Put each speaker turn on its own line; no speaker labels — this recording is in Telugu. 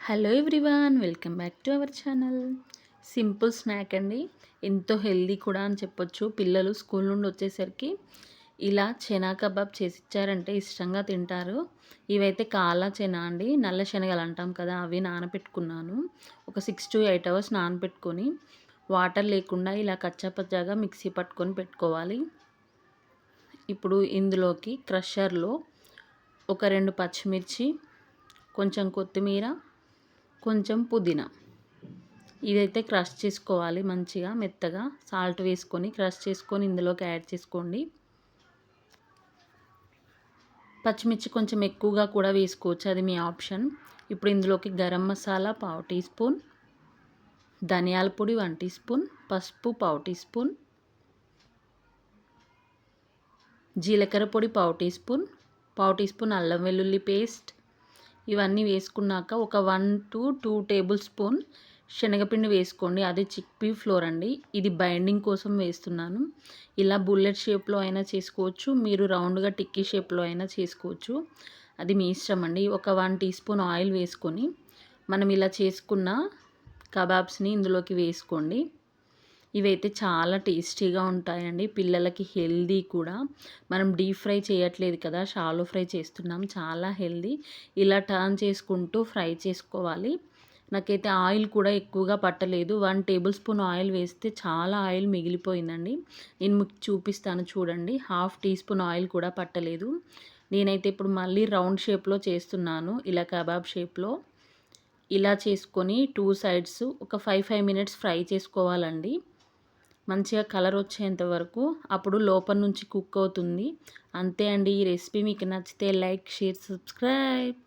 Hello everyone welcome back to our channel. Simple snack అండి. ఎంతో హెల్దీ కూడా అని చెప్పొచ్చు. పిల్లలు స్కూల్ నుండి వచ్చేసరికి ఇలా చెనా కబాబ్ చేసి ఇచ్చారంటే ఇష్టంగా తింటారు. ఇవైతే కాలా చెనా అండి. నల్ల శనగలు అంటాం కదా అవి నానబెట్టుకున్నాను ఒక సిక్స్ టు ఎయిట్ అవర్స్ నానబెట్టుకొని వాటర్ లేకుండా ఇలా కచ్చాపచ్చాగా మిక్సీ పట్టుకొని పెట్టుకోవాలి. ఇప్పుడు ఇందులోకి క్రషర్లో ఒక రెండు పచ్చిమిర్చి కొంచెం కొత్తిమీర కొంచెం పుదీనా. ఇదైతే క్రష్ చేసుకోవాలి మంచిగా మెత్తగా. సాల్ట్ వేసుకొని క్రష్ చేసుకొని ఇందులోకి యాడ్ చేసుకోండి. పచ్చిమిర్చి కొంచెం ఎక్కువగా కూడా వేసుకోవచ్చు అది మీ ఆప్షన్. ఇప్పుడు ఇందులోకి గరం మసాలా పావు టీ స్పూన్ ధనియాల పొడి వన్ టీ స్పూన్ పసుపు పావు టీ స్పూన్ జీలకర్ర పొడి పావు టీ స్పూన్ పావు టీ స్పూన్ అల్లం వెల్లుల్లి పేస్ట్ ఇవన్నీ వేసుకున్నాక ఒక one to two tablespoon శనగపిండి వేసుకోండి. అది చిక్పీ ఫ్లోర్ అండి. ఇది బైండింగ్ కోసం వేస్తున్నాను. ఇలా బుల్లెట్ షేప్లో అయినా చేసుకోవచ్చు. మీరు రౌండ్గా టిక్కీ షేప్లో అయినా చేసుకోవచ్చు. అది మీ ఇష్టం అండి. ఒక వన్ టీ స్పూన్ ఆయిల్ వేసుకొని మనం ఇలా చేసుకున్న కబాబ్స్ని ఇందులోకి వేసుకోండి. ఇవైతే చాలా టేస్టీగా ఉంటాయండి. పిల్లలకి హెల్దీ కూడా. మనం డీప్ ఫ్రై చేయట్లేదు కదా షాలో ఫ్రై చేస్తున్నాం చాలా హెల్దీ. ఇలా టర్న్ చేసుకుంటూ ఫ్రై చేసుకోవాలి. నాకైతే ఆయిల్ కూడా ఎక్కువగా పట్టలేదు. వన్ టేబుల్ స్పూన్ ఆయిల్ వేస్తే చాలా ఆయిల్ మిగిలిపోయిందండి. నేను మీకు చూపిస్తాను చూడండి. హాఫ్ టీ స్పూన్ ఆయిల్ కూడా పట్టలేదు. నేనైతే ఇప్పుడు మళ్ళీ రౌండ్ షేప్లో చేస్తున్నాను. ఇలా కబాబ్ షేప్లో. ఇలా చేసుకొని టూ సైడ్స్ ఒక ఫైవ్ ఫైవ్ మినిట్స్ ఫ్రై చేసుకోవాలండి. మంచిగా కలర్ వచ్చేంత వరకు అప్పుడు లోపల నుంచి కుక్ అవుతుంది. అంతే అండి ఈ రెసిపీ మీకు నచ్చితే లైక్ షేర్ సబ్స్క్రైబ్.